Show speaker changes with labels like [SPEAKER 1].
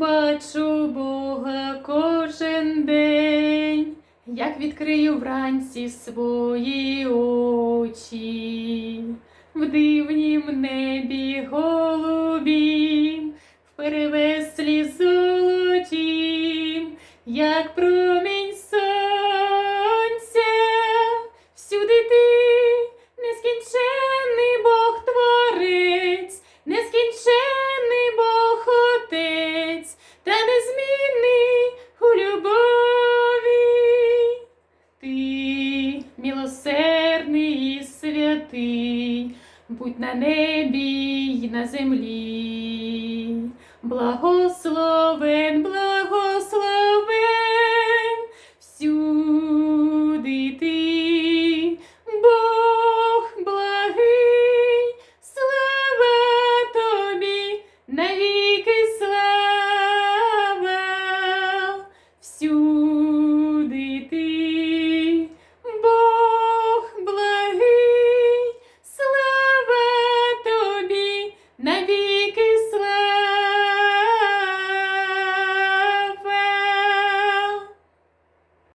[SPEAKER 1] бачу Бога кожен день, як відкрию вранці свої очі, в дивнім небі голубім, в перевеслі золотім, як промінь сонця, всюди ти нескінченний Бог творець, Отець, та незмінний у любові. Ти милосердний і святий, будь на небі й на землі, благословен, благословен.